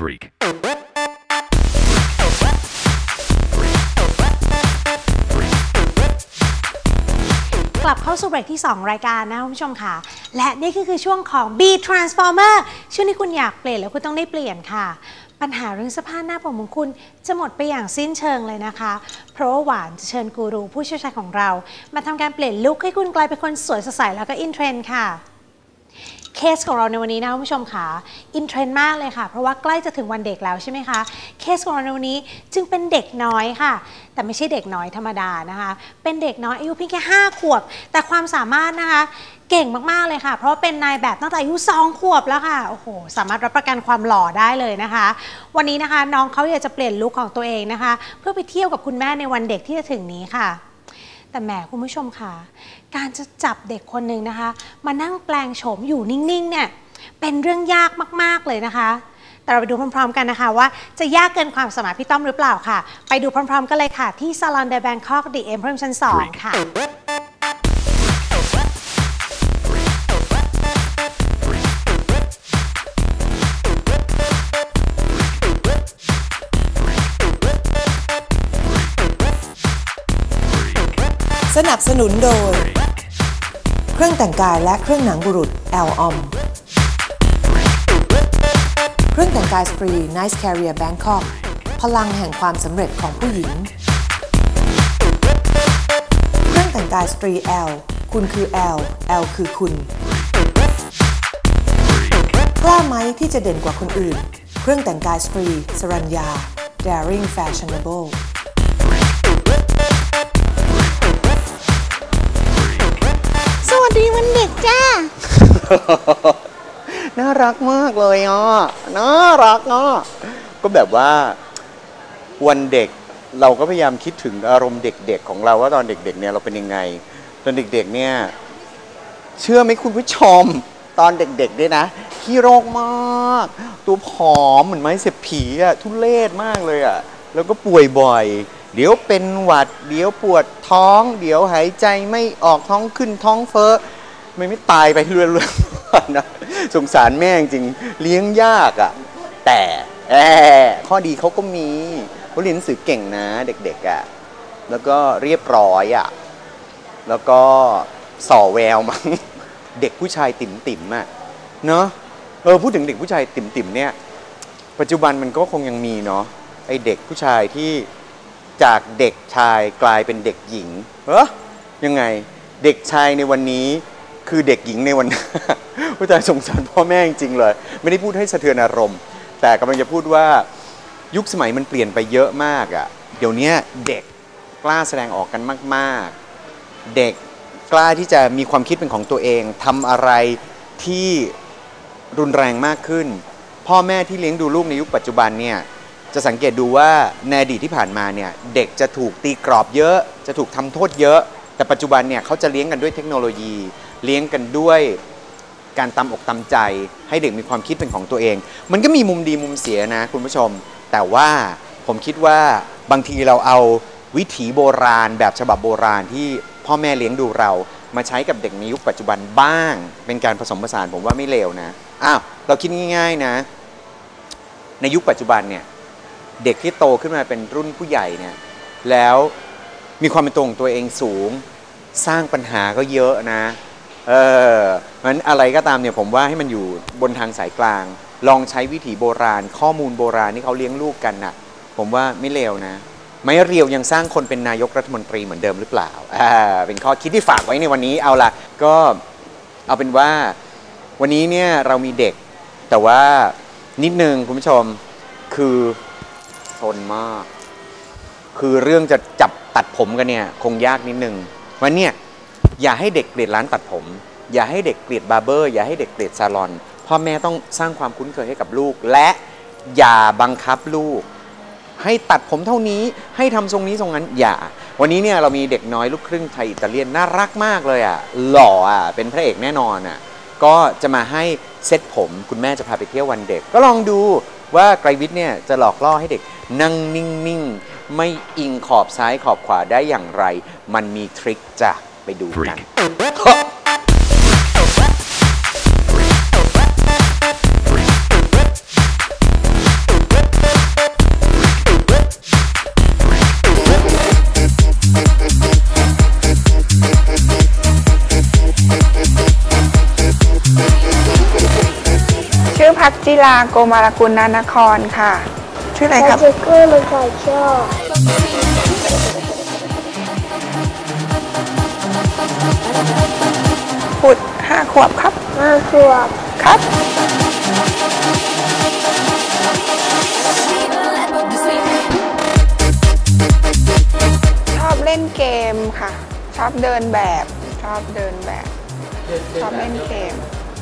Freak. กลับเข้าสู่เบรกที่ 2 รายการนะคุณผู้ชมค่ะ และนี่ก็คือช่วงของ B Transformer ช่วงที่คุณอยากเปลี่ยนแล้วคุณต้องได้เปลี่ยนค่ะ ปัญหาเรื่องสภาพหน้าผมของคุณจะหมดไปอย่างสิ้นเชิงเลยนะคะ เพราะว่าหวานจะเชิญกูรูผู้เชี่ยวชาญของเรา มาทำการเปลี่ยนลุคให้คุณกลายเป็นคนสวยสดใสแล้วก็อินเทรนด์ค่ะ เคสของเราในวันนี้นะคุณผู้ชมค่ะอินเทรนด์มากเลยค่ะ เพราะว่าใกล้จะถึงวันเด็กแล้วใช่ไหมคะ เคสของเราในวันนี้จึงเป็นเด็กน้อยค่ะ แต่ไม่ใช่เด็กน้อยธรรมดานะคะ เป็นเด็กน้อยอายุเพียงแค่5ขวบ แต่ความสามารถนะคะเก่งมาก ๆ เลยค่ะ เพราะเป็นนายแบบตั้งแต่อายุ 2 ขวบแล้วค่ะ โอ้โห สามารถรับประกันความหล่อได้เลยนะคะ วันนี้นะคะน้องเขาอยากจะเปลี่ยนลุคของตัวเองนะคะ เพื่อไปเที่ยวกับคุณแม่ในวันเด็กที่จะถึงนี้ค่ะ แต่แหมคุณผู้ชมค่ะ การจะจับเด็กคนหนึ่งนะคะ มานั่งแปลงโฉมอยู่นิ่งๆเนี่ยเป็นเรื่องยากมากๆเลยนะคะ แต่เราไปดูพร้อม ๆ กันนะคะ ว่าจะยากเกินความสามารถพี่ต้อมหรือเปล่าค่ะ ไปดูพร้อม ๆ กันเลยค่ะ ที่ Salon de Bangkok The M เพิ่มชั้น2ค่ะ สนับสนุนโดย เครื่องแต่งกายและเครื่องหนังบุรุษ L o m เครื่องแต่งกายสตรี Nice Carrier Bangkok พลังแห่งความสำเร็จของผู้หญิง เครื่องแต่งกายสตรี L คุณคือ L L คือคุณ กล้าไหมที่จะเด่นกว่าคนอื่น เครื่องแต่งกายสตรีสรัญญา Daring Fashionable สวัสดีวันเด็กจ้า น่ารักมากเลยอะ น่ารักอะ ก็แบบว่าวันเด็กเราก็พยายามคิดถึงอารมณ์เด็กๆ ของเราว่าตอนเด็กๆเนี่ยเราเป็นยังไง ตอนเด็กๆเนี่ยเชื่อไหมคุณผู้ชม ตอนเด็กๆเนี่ยนะขี้โรคมาก ตัวผอมเหมือนไม้เสียบผีอะทุเรศมากเลยอะแล้วก็ป่วยบ่อยเดี๋ยวเป็นหวัด เดี๋ยวปวดท้อง เดี๋ยวหายใจไม่ออกท้องขึ้นท้องเฟ้อ ไม่ไม่ตายไปเรื่อยๆนะสงสารแม่จริงเลี้ยงยากอะแต่แอข้อดีเขาก็มีเขาเรียนหนังสือเก่งนะเด็กๆอะแล้วก็เรียบร้อยอะแล้วก็ส่อแววมั้งเด็กผู้ชายติ่มติ่มอะเนาะเออพูดถึงเด็กผู้ชายติ่มติ่มเนี่ย ปัจจุบันมันก็คงยังมีเนาะไอเด็กผู้ชายที่จากเด็กชายกลายเป็นเด็กหญิงเออยังไงเด็กชายในวันนี้ คือเด็กหญิงในวันหน้าผู้ชายสงสารพ่อแม่จริงๆเลย ไม่ได้พูดให้สะเทือนอารมณ์ แต่กำลังจะพูดว่ายุคสมัยมันเปลี่ยนไปเยอะมากอะ่ะเดี๋ยวนี้เด็กกล้าแสดงออกกันมากๆ เด็กกล้าที่จะมีความคิดเป็นของตัวเองทำอะไรที่รุนแรงมากขึ้น พ่อแม่ที่เลี้ยงดูลูกในยุคปัจจุบันเนี่ยจะสังเกตดูว่าในอดีตที่ผ่านมาเนี่ยเด็กจะถูกตีกรอบเยอะ จะถูกทำโทษเยอะ แต่ปัจจุบันเนี่ยเขาจะเลี้ยงกันด้วยเทคโนโลยี เลี้ยงกันด้วยการตำอกตำใจ ให้เด็กมีความคิดเป็นของตัวเอง มันก็มีมุมดีมุมเสียนะคุณผู้ชม แต่ว่าผมคิดว่าบางทีเราเอาวิถีโบราณ แบบฉบับโบราณที่พ่อแม่เลี้ยงดูเรา มาใช้กับเด็กในยุคปัจจุบันบ้าง เป็นการผสมผสานผมว่าไม่เลวนะอ้าวเราคิดง่าย ๆนะ ในยุคปัจจุบันเนี่ยเด็กที่โตขึ้นมาเป็นรุ่นผู้ใหญ่เนี่ยแล้วมีความเป็นตัวของตัวเองสูง สร้างปัญหาก็เยอะนะ เออมันอะไรก็ตามเนี่ยผมว่าให้มันอยู่บนทางสายกลาง ลองใช้วิถีโบราณ ข้อมูลโบราณที่เขาเลี้ยงลูกกันน่ะ ผมว่าไม่เลวนะ ไม่เรียวยังสร้างคนเป็นนายกรัฐมนตรีเหมือนเดิมหรือเปล่าอ่าเป็นข้อคิดที่ฝากไว้ในวันนี้เอาละก็เอาเป็นว่าวันนี้เนี่ยเรามีเด็ก แต่ว่านิดนึงคุณผู้ชมคือทนมาก คือเรื่องจะจับตัดผมกันเนี่ย คงยากนิดนึงวันเนี่ย อย่าให้เด็กเกลียดร้านตัดผม อย่าให้เด็กเกลียดบาร์เบอร์อย่าให้เด็กเกลียดซาลอนพ่อแม่ต้องสร้างความคุ้นเคยให้กับลูก และอย่าบังคับลูก ให้ตัดผมเท่านี้ให้ทำทรงนี้ทรงนั้นอย่า วันนี้เนี่ยเรามีเด็กน้อยลูกครึ่งไทยอิตาเลียนน่ารักมากเลยอะหล่ออะเป็นพระเอกแน่นอนอะก็จะมาให้เซ็ตผม คุณแม่จะพาไปเที่ยววันเด็ก ก็ลองดูว่าไกรวิทย์เนี่ยจะหลอกล่อให้เด็กนั่งนิ่งๆ ไม่อิงขอบซ้ายขอบขวาได้อย่างไร มันมีทริคจ้ะ ดูกัน ชื่อพักจิลาโกมารกุลนานครค่ะ ชื่ออะไรครับ เจเกอร์มันคอยชอ ขวบครับห้าขวบครับ ชอบเล่นเกมค่ะ ชอบเดินแบบ ชอบเดินแบบ ชอบเล่นเกม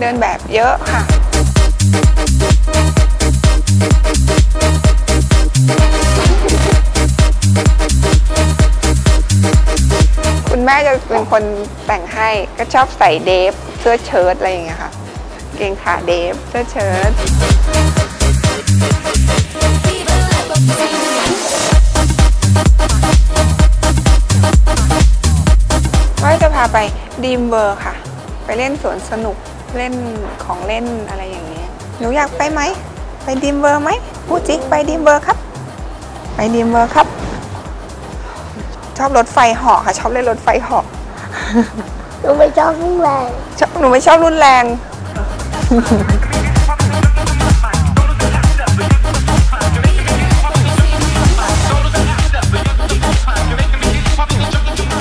เดินแบบเยอะค่ะคุณแม่จะเป็นคนแต่งให้ก็ชอบใส่เดฟเสื้อเชิ้ตอะไรอย่างเงี้ยค่ะ เกงขาเดฟเสื้อเชิ้ตว่าจะพาไปดีมเบอร์ค่ะ ไปเล่นสวนสนุกเล่นของเล่นอะไรอย่างเงี้ยหนูอยากไปไหม ไปดีมเบอร์ไหมพูดจิกไปดีมเบอร์ครับ ไปดีมเบอร์ครับ ชอบรถไฟเหาะค่ะ ชอบเล่นรถไฟเหาะ หนูไม่ชอบวิ่งแรงชอบหนูไม่ชอบรุนแรง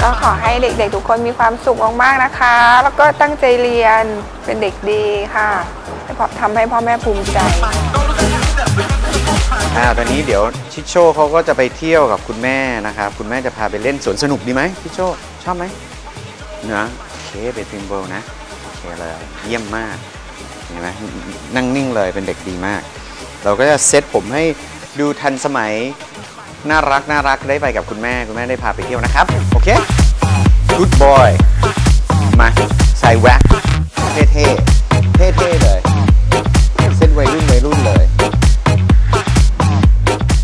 ก็ขอให้เด็กๆทุกคนมีความสุขมากๆนะคะ แล้วก็ตั้งใจเรียนเป็นเด็กดีค่ะให้พ่อทำให้พ่อแม่ภูมิใจ อ่าตอนนี้เดี๋ยวชิดโชเขาก็จะไปเที่ยวกับคุณแม่นะครับ คุณแม่จะพาไปเล่นสวนสนุกดีไหมชิดโชชอบไหม นะโอเคไปฟิมเบิลนะโอเคเลยเยี่ยมมากเห็นไหมนั่งนิ่งเลยเป็นเด็กดีมาก เราก็จะเซตผมให้ดูทันสมัยน่ารักน่ารักได้ไปกับคุณแม่คุณแม่ได้พาไปเที่ยวนะครับ โอเค good boy มาใส่แว็กเท่ๆเท่ๆเลยเส้นวัยรุ่นวัยรุ่นเลย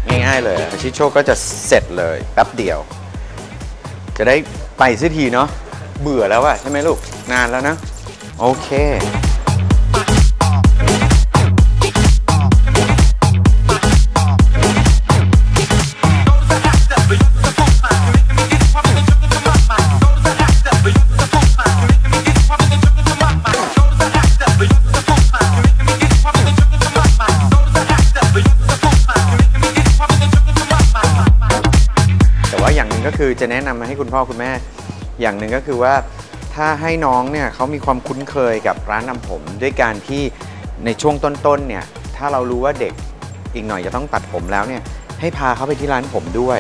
ง่ายๆเลยอชิโชก็จะเสร็จเลยแป๊บเดียว จะได้ไปสักทีเนาะ เบื่อแล้วอะใช่ไหมลูก นานแล้วนะ โอเคแต่ว่าอย่างหนึ่งก็คือจะแนะนำมาให้คุณพ่อคุณแม่ อย่างหนึ่งก็คือว่าถ้าให้น้องเนี่ยเขามีความคุ้นเคยกับร้านทำผม ด้วยการที่ในช่วงต้นๆเนี่ยถ้าเรารู้ว่าเด็กอีกหน่อยจะต้องตัดผมแล้วเนี่ยให้พาเขาไปที่ร้านผมด้วย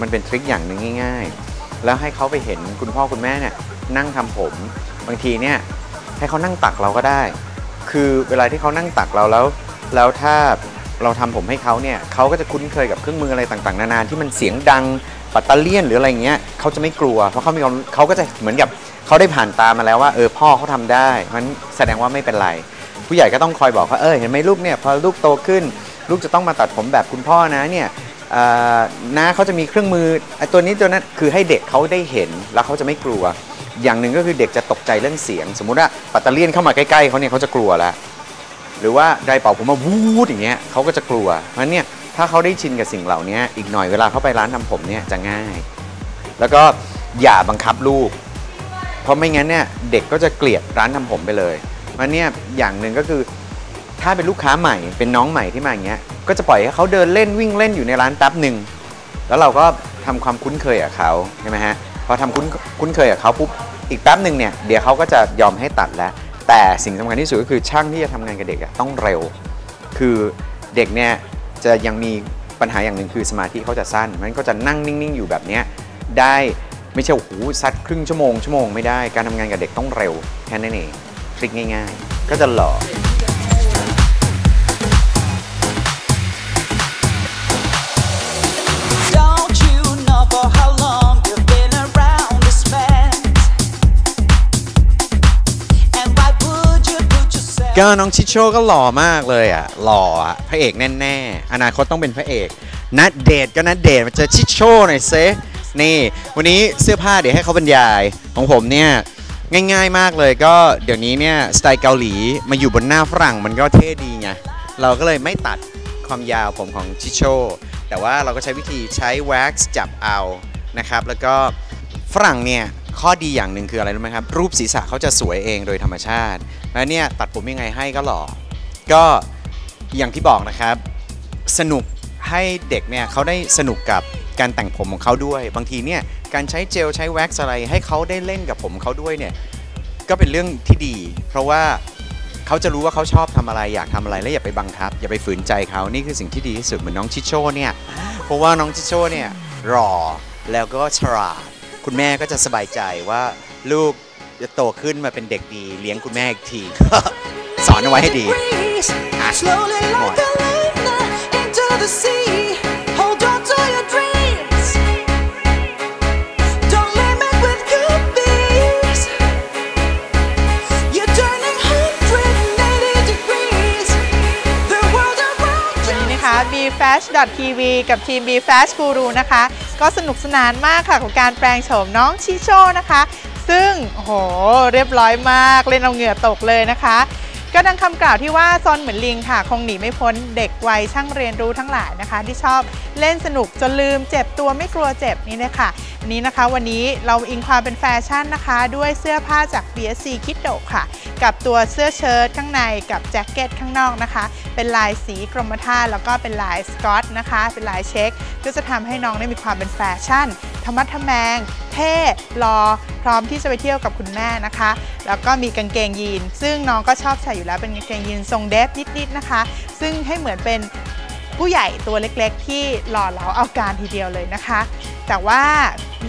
มันเป็นทริคอย่างหนึ่งง่าย ๆ แล้วให้เขาไปเห็นคุณพ่อคุณแม่เนี่ยนั่งทำผม บางทีเนี่ยให้เขานั่งตักเราก็ได้ คือเวลาที่เขานั่งตักเราแล้ว แล้วถ้าเราทำผมให้เขาเนี่ยเขาก็จะคุ้นเคยกับเครื่องมืออะไรต่างๆ นานาที่มันเสียงดัง ปัตตอร์เลียนหรืออะไรเงี้ยเขาจะไม่กลัว เพราะเขามีความเขาก็จะเหมือนกับเขาได้ผ่านตามาแล้วว่าเออพ่อเขาทำได้เพราะฉะนั้นแสดงว่าไม่เป็นไร ผู้ใหญ่ก็ต้องคอยบอกว่าเออเห็นไหมลูกเนี่ยพอลูกโตขึ้น ลูกจะต้องมาตัดผมแบบคุณพ่อนะเนี่ยน้าเขาจะมีเครื่องมือไอ้ตัวนี้ตัวนั้นคือให้เด็กเขาได้เห็นแล้วเขาจะไม่กลัว อย่างหนึ่งก็คือเด็กจะตกใจเรื่องเสียง สมมุติว่าปัตตอร์เลียนเข้ามาใกล้ๆเขาเนี่ยเขาจะกลัวแล้วหรือว่าไดร์เป่าผมมาวูดอย่างเงี้ยเขาก็จะกลัวเพราะฉะนั้นเนี่ย ถ้าเขาได้ชินกับสิ่งเหล่านี้อีกหน่อยเวลาเขาไปร้านทำผมเนี่ยจะง่าย แล้วก็อย่าบังคับลูก เพราะไม่งั้นเนี่ยเด็กก็จะเกลียดร้านทำผมไปเลยเพราะฉะนั้นเนี่ยอย่างหนึ่งก็คือถ้าเป็นลูกค้าใหม่เป็นน้องใหม่ที่มาอย่างเงี้ยก็จะปล่อยให้เขาเดินเล่นวิ่งเล่นอยู่ในร้านแป๊บหนึ่งแล้วเราก็ทำความคุ้นเคยกับเขาใช่ไหมฮะพอทำคุ้นคุ้นเคยกับเขาปุ๊บอีกแป๊บหนึ่งเนี่ยเดี๋ยวเขาก็จะยอมให้ตัดแล้ว แต่สิ่งสำคัญที่สุดก็คือช่างที่จะทำงานกับเด็กต้องเร็ว คือเด็กเนี่ย จะยังมีปัญหาอย่างหนึ่งคือสมาธิเขาจะสั้น มันก็จะนั่งนิ่ง ๆ อยู่แบบนี้ได้ไม่ใช่โอ้โหซัดครึ่งชั่วโมงชั่วโมงไม่ได้การทำงานกับเด็กต้องเร็วแค่นั้นเองคลิกง่าย ๆ ก็จะหล่อ ก็น้องชิโชก็หล่อมากเลยอะหล่ออะพระเอกแน่ๆอนาคตต้องเป็นพระเอกนัดเดทก็นัดเดทมาเจอชิโชหน่อยเซนี่ วันนี้เสื้อผ้าเดี๋ยวให้เขาบรรยายของผมเนี่ยง่ายๆมากเลยก็เดี๋ยวนี้เนี่ยสไตล์เกาหลีมาอยู่บนหน้าฝรั่งมันก็เท่ดีไงเราก็เลยไม่ตัดความยาวผมของชิโชแต่ว่าเราก็ใช้วิธีใช้แว็กซ์จับเอานะครับแล้วก็ฝรั่งเนี่ย ข้อดีอย่างหนึ่งคืออะไรรู้ไหมครับ รูปศีรษะเขาจะสวยเองโดยธรรมชาติ แล้วเนี่ยตัดผมยังไงให้ก็หล่อ ก็อย่างที่บอกนะครับ สนุกให้เด็กเนี่ยเขาได้สนุกกับการแต่งผมของเขาด้วย บางทีเนี่ยการใช้เจลใช้แว็กซ์อะไรให้เขาได้เล่นกับผมเขาด้วยเนี่ยก็เป็นเรื่องที่ดี เพราะว่าเขาจะรู้ว่าเขาชอบทำอะไรอยากทำอะไรและอย่าไปบังคับ อย่าไปฝืนใจเขานี่คือสิ่งที่ดีที่สุดเหมือนน้องชิโชเนี่ยเพราะว่าน้องชิโชเนี่ยหล่อแล้วก็ฉลาด คุณแม่ก็จะสบายใจว่าลูกจะโตขึ้นมาเป็นเด็กดี เลี้ยงคุณแม่อีกที สอนเอาไว้ให้ดี breeze. Ah, Slowly come like flash.tv กับ ทีม b f a s h Guru นะคะ ก็สนุกสนานมากค่ะกับการแปลงโฉมน้องชิโชนะคะ ซึ่งโหเรียบร้อยมากเล่นเอาเหงื่อตกเลยนะคะ ก็ดังคำกล่าวที่ว่าซอนเหมือนลิงค่ะ คงหนีไม่พ้นเด็กวัยช่างเรียนรู้ทั้งหลายนะคะ ที่ชอบเล่นสนุกจนลืมเจ็บตัวไม่กลัวเจ็บนี่นะคะอันนี้นะคะ วันนี้เราอิงความเป็นแฟชั่นนะคะ ด้วยเสื้อผ้าจาก BSC Kiddo ค่ะ กับตัวเสื้อเชิ้ตข้างในกับแจ็คเก็ตข้างนอกนะคะ เป็นลายสีกรมท่าแล้วก็เป็นลายสกอตนะคะ เป็นลายเช็คก็จะทำให้น้องได้มีความเป็นแฟชั่นธรรมะทแมง ท่รอพร้อมที่จะไปเที่ยวกับคุณแม่นะคะ แล้วก็มีกางเกงยีน ซึ่งน้องก็ชอบใส่อยู่แล้วเป็นกางเกงยีนทรงเดฟนิดๆนะคะ ซึ่งให้เหมือนเป็นผู้ใหญ่ตัวเล็กๆ ที่หล่อเหลาเอาการทีเดียวเลยนะคะ แต่ว่า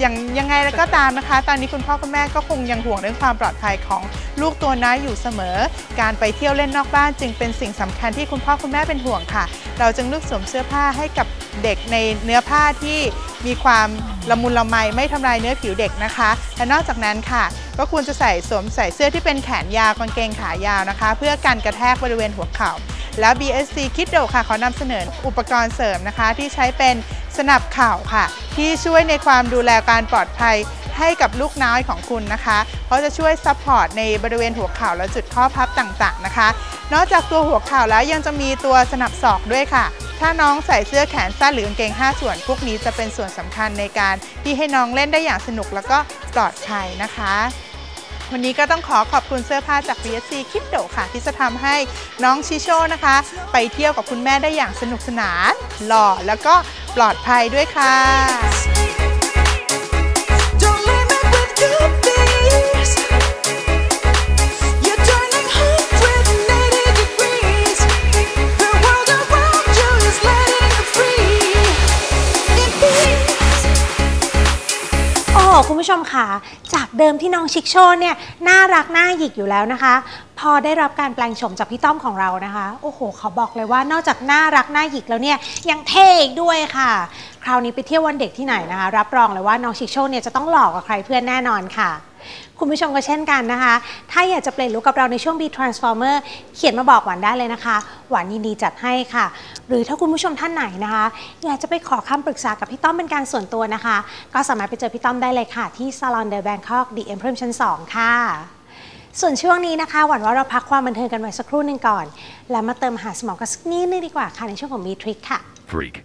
ยังยังไงแล้วก็ตามนะคะ ตอนนี้คุณพ่อคุณแม่ก็คงยังห่วงเรื่องความปลอดภัยของลูกตัวน้อยอยู่เสมอ การไปเที่ยวเล่นนอกบ้านจึงเป็นสิ่งสำคัญที่คุณพ่อคุณแม่เป็นห่วงค่ะ เราจึงเลือกสวมเสื้อผ้าให้กับ เด็กในเนื้อผ้าที่มีความละมุนละไมไม่ทำลายเนื้อผิวเด็กนะคะ และนอกจากนั้นค่ะ ก็ควรจะใส่สวมใส่เสื้อที่เป็นแขนยาวกางเกงขายาวนะคะ เพื่อกันกระแทกบริเวณหัวเข่า แล้ว BSC Kiddo ค่ะขอนำเสนออุปกรณ์เสริมนะคะ ที่ใช้เป็นสนับเข่าค่ะ ที่ช่วยในความดูแลการปลอดภัย ให้กับลูกน้อยของคุณนะคะ เพราะจะช่วยซัพพอร์ตในบริเวณหัวเข่าและจุดข้อพับต่างๆนะคะ นอกจากตัวหัวเข่าแล้วยังจะมีตัวสนับศอกด้วยค่ะ ถ้าน้องใส่เสื้อแขนสั้นหรือกางเกง 5 ส่วน พวกนี้จะเป็นส่วนสำคัญในการที่ให้น้องเล่นได้อย่างสนุกแล้วก็ปลอดภัยนะคะวันนี้ก็ต้องขอขอบคุณเสื้อผ้าจาก BSC Kiddo ค่ะ ที่จะทำให้น้องชิโชนะคะ ไปเที่ยวกับคุณแม่ได้อย่างสนุกสนาน หล่อแล้วก็ปลอดภัยด้วยค่ะ ผู้ชมค่ะ จากเดิมที่น้องชิคโชนเนี่ยน่ารักน่าหยิกอยู่แล้วนะคะ พอได้รับการแปลงโฉมจากพี่ต้อมของเรานะคะ โอ้โหเขาบอกเลยว่านอกจากน่ารักน่าหยิกแล้วเนี่ยยังเท่อีกด้วยค่ะ คราวนี้ไปเที่ยววันเด็กที่ไหนนะคะ รับรองเลยว่าน้องชิคโชนเนี่ยจะต้องหลอกกับใครเพื่อนแน่นอนค่ะ คุณผู้ชมก็เช่นกันนะคะ ถ้าอยากจะเปลี่ยนลุคกับเราในช่วง B Transformer เขียนมาบอกหวานได้เลยนะคะ หวานยินดีจัดให้ค่ะ หรือถ้าคุณผู้ชมท่านไหนนะคะ อยากจะไปขอคำปรึกษากับพี่ต้อมเป็นการส่วนตัวนะคะ ก็สามารถไปเจอพี่ต้อมได้เลยค่ะ ที่ Salon de Bangkok The Emperor ชั้น 2 ค่ะ ส่วนช่วงนี้นะคะ หวันว่าเราพักความบันเทิงกันไว้สักครู่หนึ่งก่อน แล้วมาเติมหาสมองกันสักนิดนึงดีกว่าค่ะในช่วงของ B Trick ค่ะ Freak.